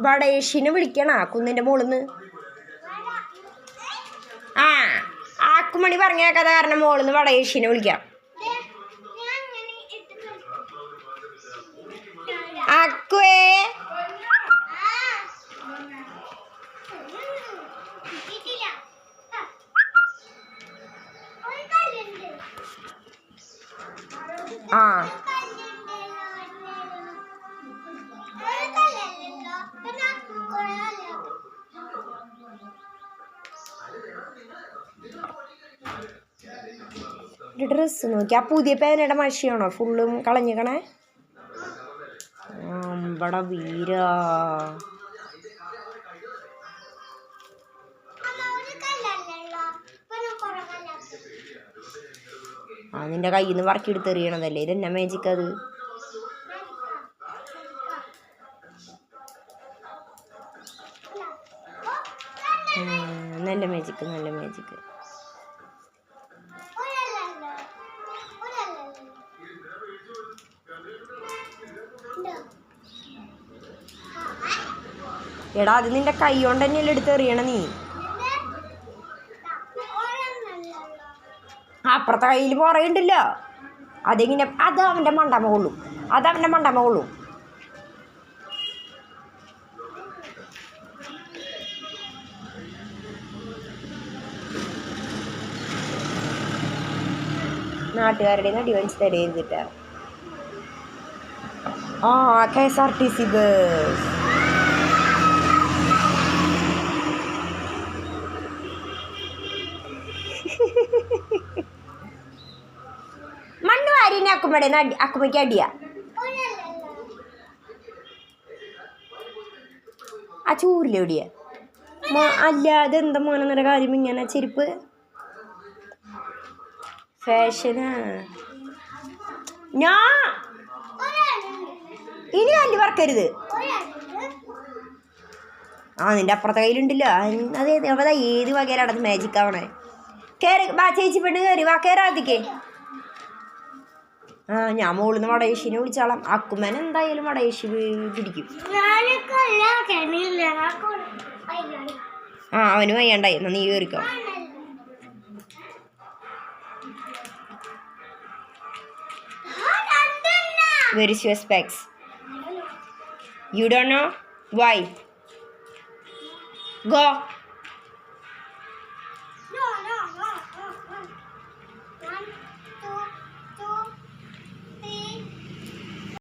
വടയേഷിനെ വിളിക്കണം കുന്നിന്റെ മോള്ന്ന്. ആ ആക്കുമണി പറഞ്ഞ കഥ കാരണം മോളിന്ന് വടയേഷിനെ വിളിക്കാം. ആക്കുവേ. ആ. ഡ്രസ്സ് നോക്കി. ആ പുതിയ പേനയുടെ മഷിയാണോ? ഫുള്ളും കളഞ്ഞിക്കണേ? അമ്പട വീര. ആ നിന്റെ കയ്യിൽ നിന്ന് വറക്കി എടുത്തെറിയണതല്ലേ ഇതെന്നാ മാജിക് അത്? നല്ല മാജിക് നല്ല മാജിക് എടാ അത് നിന്റെ കൈ കൊണ്ട് തന്നെയല്ലേ എടുത്തെറിയണ നീ? അപ്പുറത്തെ കയ്യിൽ പുറയുണ്ടല്ല അതെങ്ങനെ? അത് അവന്റെ മണ്ടമ കൊള്ളും. അത് അവന്റെ മണ്ടമ കൊള്ളും. നാട്ടുകാരുടെ നടി വലിച്ച് ആ K S R T C bus. വാരിനെ അക്കുമ്പടെ അടി അക്കുമ്മയ്ക്ക് അടിയാ. ആ ചൂരിലെവിടെയാ അല്ലാതെ അല്ല അതെന്താ മോനെന്നൊരു കാര്യം ഇങ്ങനെ ചെരുപ്പ്? ഫാഷനാ ഞാ ഇനി അല്ല പറക്കരുത് ആ നിന്റെ അപ്പുറത്തെ കയ്യിലുണ്ടല്ലോ. അതെ അത് ഏത് വകയിലാണത് ഏത് വകയിലാണ് അത് മാജിക് ആവണേ? കയറി വാ ചേച്ചി പെണ്ണ് കയറി വാ കയറാതിക്കേ ഞാൻ മോളിന്ന് വടയേശിനെ വിളിച്ചാളാം. അക്കുമ്മൻ എന്തായാലും വടയേശി പിടിക്കും ആ അവന് വയ്യണ്ടായി. എന്നാ നീ കയറിക്കോ very specs you do know why go